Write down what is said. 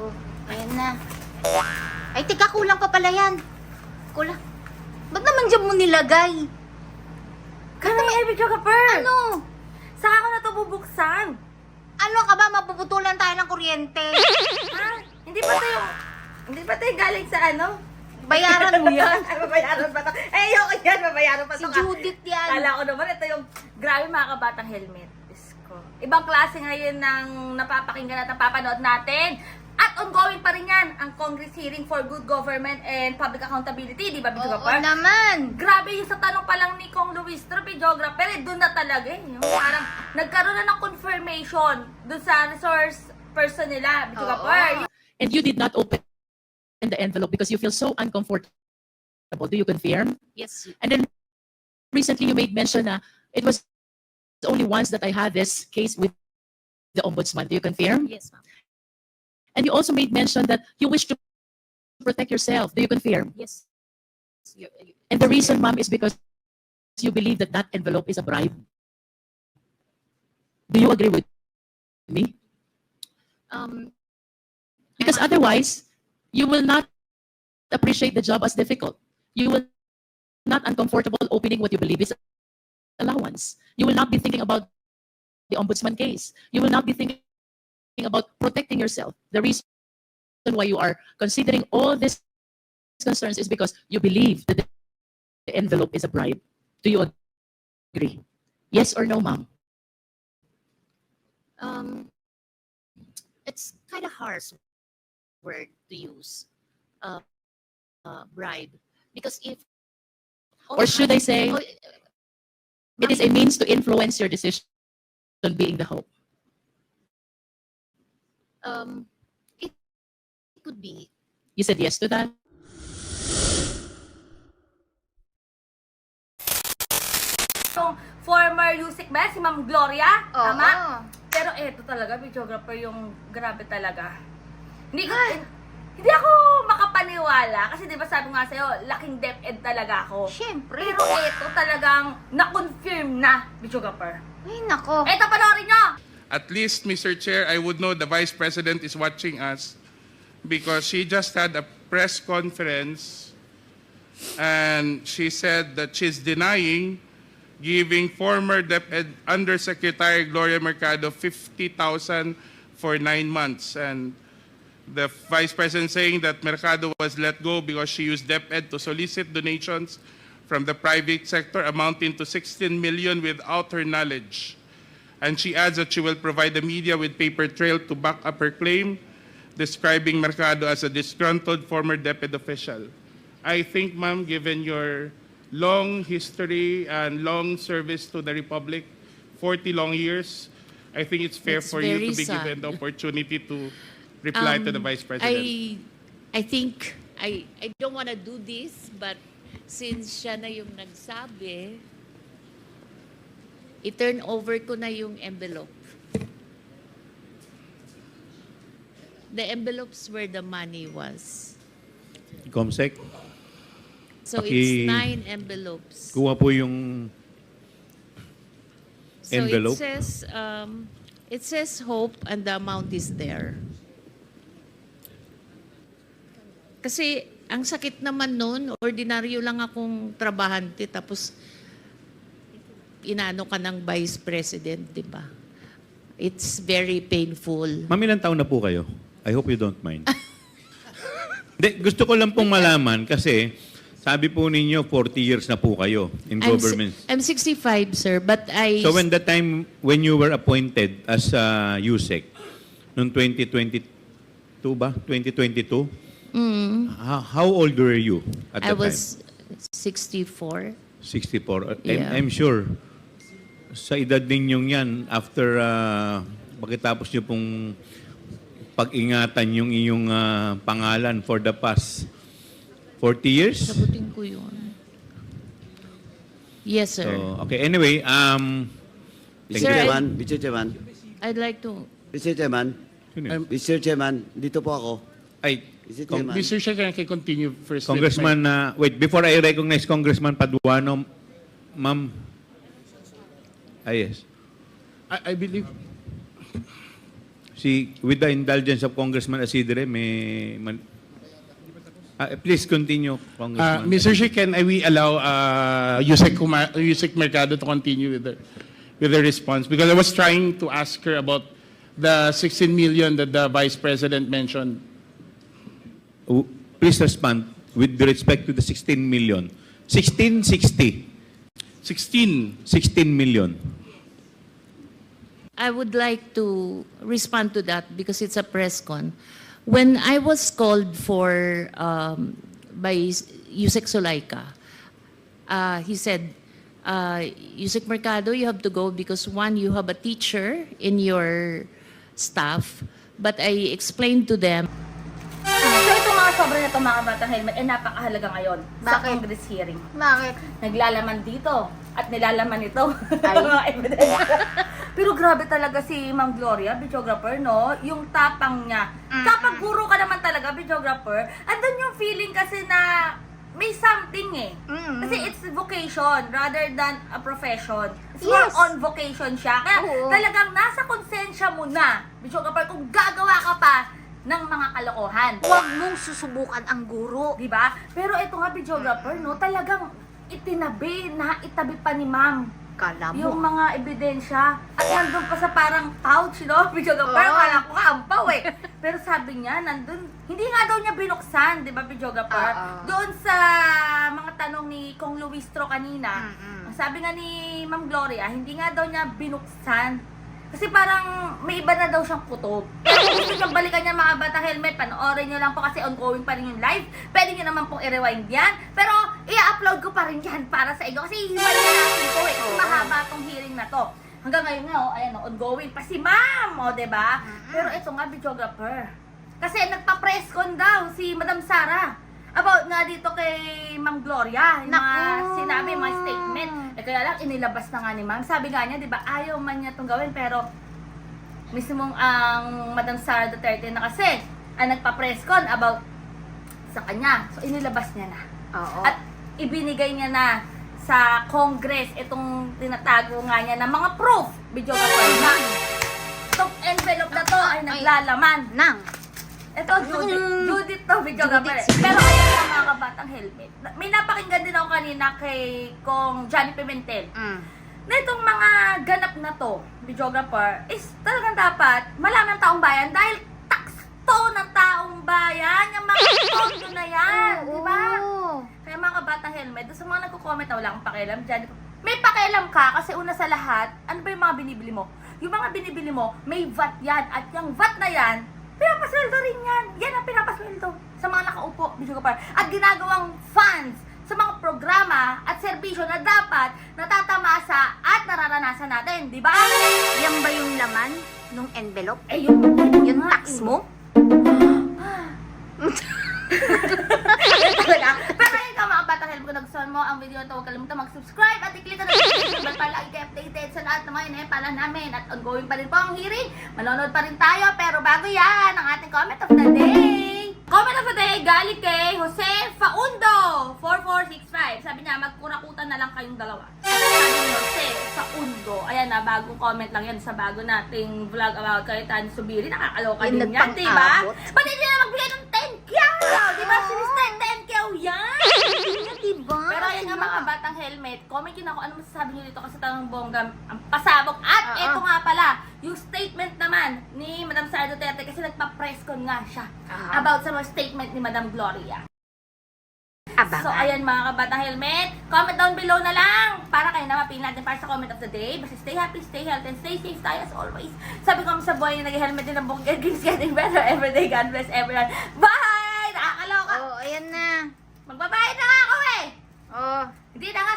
ko. Ayan na. Ay, teka, kulang pa pala yan. Kulang. Ba't naman dyan mo nilagay? Kami, Elby Jogapur! Ano? Saka ko na ito bubuksan. Ano ka ba? Mapuputulan tayo ng kuryente. Ha? Hindi pa tayo... Hindi pa tayo galing sa ano? Bayaran mo yan. Ay, babayaran pa to. Eh, ayoko yan. Babayaran pa Si to. Judith yan. Kala ko naman, ito yung grabe mga kabatang helmet. Ibang klase ngayon ng napapakinggan at napapanood natin. At ongoing pa rin yan, ang Congress hearing for good government and public accountability, di ba, Bidyo Oo naman. Grabe yung sa tanong pa lang ni Kong Luis Tropi, geographer, eh, doon na talaga eh. Yung parang nagkaroon na ng confirmation doon sa resource person nila, Bidyo Oo. and you did not open the envelope because you feel so uncomfortable. Do you confirm? Yes. And then recently you made mention na it was only once that I had this case with the ombudsman. Do you confirm? Yes, ma'am. And you also made mention that you wish to protect yourself. Do you confirm? Yes. You- you- And the reason, ma'am, is because you believe that that envelope is a bribe. Do you agree with me? Um, Because otherwise, you will not appreciate the job as difficult. You will not uncomfortable opening what you believe is allowance. You will not be thinking about the ombudsman case. You will not be thinking about protecting yourself. The reason why you are considering all these concerns is because you believe that the envelope is a bribe. Do you agree? Yes or no, ma'am? um, it's kind of harsh word to use. Uh, uh, bribe. Because if... Or should I say, it is a means to influence your decision being the hope? Um, it, it could be. You said yes to that? Yung former Yusik ba, si Ma'am Gloria? Oo. Tama? Pero eto talaga, videographer yung grabe talaga. Hindi ko, hindi ako makapaniwala kasi di ba sabi ko nga sa'yo, laking DepEd talaga ako. Siyempre. Pero eto talagang na-confirm na, videographer. Ay, nako. Eto, panoorin nyo! At least, Mr. Chair, I would know the Vice President is watching us because she just had a press conference and she said that she's denying giving former DepEd eh, Undersecretary Gloria Mercado 50,000 for nine months. And the Vice President saying that Mercado was let go because she used DepEd eh, to solicit donations from the private sector amounting to 16 million without her knowledge. And she adds that she will provide the media with paper trail to back up her claim, describing Mercado as a disgruntled former DepEd official. I think, ma'am, given your long history and long service to the Republic, 40 long years, I think it's fair It's for you to be sad. given the opportunity to reply to the Um, Vice President. I, I think, I, I don't want to do this, but since siya na yung nagsabi, i-turn over ko na yung envelope. The envelopes where the money was. Comsec, So Paki- it's nine envelopes. kuha po yung So envelope. it says, um, it says hope and the amount is there. Kasi ang sakit naman noon, ordinaryo lang akong trabahante tapos inano ka ng vice president, di ba? It's very painful. Ma'am, ilang taon na po kayo? I hope you don't mind. Hindi, gusto ko lang pong malaman kasi sabi po ninyo 40 years na po kayo in I'm, si- government. I'm 65, sir, but I... So when the time when you were appointed as uh, USEC, noong 2022 ba? 2022? Mm, How, how old were you at I that was 64. time? 64. I'm, Yeah. I'm sure sa edad ninyong yan, after uh, pagkatapos nyo pong pag-ingatan yung iyong ah, pangalan for the past 40 years? Sagutin ko yun. Yes, sir. So, okay, anyway, um, Sir, Mr. you. Chairman, Mr. Chairman, I'd like to... Mr. Chairman, Sino yun? Mr. Chairman, dito po ako. Ay, Mr. Kong- Chairman, Mr. Chair, can I continue first? Congressman, uh, wait, before I recognize Congressman Paduano, ma'am. Ah, yes. I, I believe Si, with the indulgence of Congressman Asidre, may... Man, Ah, please continue, Uh, Congressman. Mr. Chair, can I- we allow uh, Yusek, Kuma- Yusek Mercado to continue with the, with the response? Because I was trying to ask her about the 16 million that the Vice President mentioned. Please respond with respect to the 16 million. 1660. 16. 16 million. I would like to respond to that because it's a press con. When I was called for um, by Yusek Sulaika, uh, he said, uh, Yusek Mercado, you have to go because one, you have a teacher in your staff. But I explained to them sobra na itong mga batang helmet ay napakahalaga ngayon sa Bakit? Congress hearing. Bakit? Naglalaman dito at nilalaman ito. Ay. mga ebidensya. Pero grabe talaga si Ma'am Gloria, videographer, no? Yung tapang niya. Kapag guro ka naman talaga, videographer, andun yung feeling kasi na may something eh. Kasi it's vocation rather than a profession. It's more Yes. on vocation siya. Kaya Oo. talagang nasa konsensya mo na, videographer, kung gagawa ka pa ng mga kalokohan. Huwag mong susubukan ang guro. Di ba? Pero ito nga, videographer, no, talagang itinabi, na itabi pa ni ma'am Kala yung mo. mga ebidensya. At nandun pa sa parang pouch, no? Videographer, Oo. wala ko kampaw eh. Pero sabi niya, nandun, hindi nga daw niya binuksan, di ba, videographer? Oo. Doon sa mga tanong ni Kong Luistro kanina, Mm-mm. sabi nga ni Ma'am Gloria, hindi nga daw niya binuksan. Kasi parang may iba na daw siyang kutob. Gusto nyo balikan niya mga bata helmet, panoorin nyo lang po kasi ongoing pa rin yung live. Pwede nyo naman pong i-rewind yan. Pero i-upload ko pa rin yan para sa inyo. Kasi hiwalay na natin ko eh. Kasi mahaba tong hearing na to. Hanggang ngayon nga, oh, ayan, oh, ongoing pa si ma'am, o, oh, diba? Pero ito nga, videographer. Kasi nagpa-press con daw si Madam Sara about nga dito kay Ma'am Gloria, yung mga Naku. sinabi, mga statement. Eh kaya lang, inilabas na nga ni Ma'am. Sabi nga niya, di ba, ayaw man niya itong gawin, pero mismong ang Madam Sara Duterte na kasi ang nagpa-press con about sa kanya. So, inilabas niya na. Oo. At ibinigay niya na sa Congress itong tinatago nga niya na mga proof, video ka pa itong envelope na to ay naglalaman Nang. Ito, Judith. Judith to, video ka Judith. Pero ayun ang mga kabatang helmet. May napakinggan din ako kanina kay kong Johnny Pimentel. Mm. Na itong mga ganap na to, videographer, is talagang dapat malaman ng taong bayan dahil tax to ng taong bayan. Yung mga tondo na yan, di ba? Oo. Kaya mga kabatang helmet, sa mga nagko-comment na wala akong pakialam dyan, may pakialam ka kasi una sa lahat, ano ba yung mga binibili mo? Yung mga binibili mo, may VAT yan. At yung VAT na yan, pinapasweldo rin yan. Yan ang pinapasweldo sa mga nakaupo, video ka At ginagawang funds sa mga programa at serbisyo na dapat natatamasa at nararanasan natin, di ba? Yan ba yung laman nung envelope? Eh, yun, Yung nga tax eh. mo? Pero help, kung nagustuhan mo ang video ito, huwag kalimutan mag-subscribe at i-click ang notification bell para lagi kayo updated sa lahat ng mga inepala namin. At ongoing pa rin po ang hearing. Manonood pa rin tayo, pero bago yan, ang ating comment of the day. Comment of the day, galing kay Jose Faundo, 4465. Sabi niya, magkurakutan na lang kayong dalawa. Sabi ni Jose Faundo, ayan na, bagong comment lang yan sa bago nating vlog about kay Tan Subiri. Nakakaloka din yan, diba? Ba't hindi na magbigay ng helmet, comment yun ako ano masasabi niyo dito kasi tanong bongga ang pasabog. At ah, ah. uh-huh. ito nga pala, yung statement naman ni Madam Sara Duterte kasi nagpa-press con nga siya uh-huh. about sa mga statement ni Madam Gloria. Abangan. So, ayan mga kabatang helmet. Comment down below na lang para kayo na mapili natin para sa comment of the day. Basta stay happy, stay healthy, and stay safe tayo as always. Sabi ko sa buhay na nag-helmet din ang buong It's getting better every day. God bless everyone. Bye! Nakakaloka! Oo, oh, ayan na. Magbabayad na nga ako eh! Oh. Hindi na nga.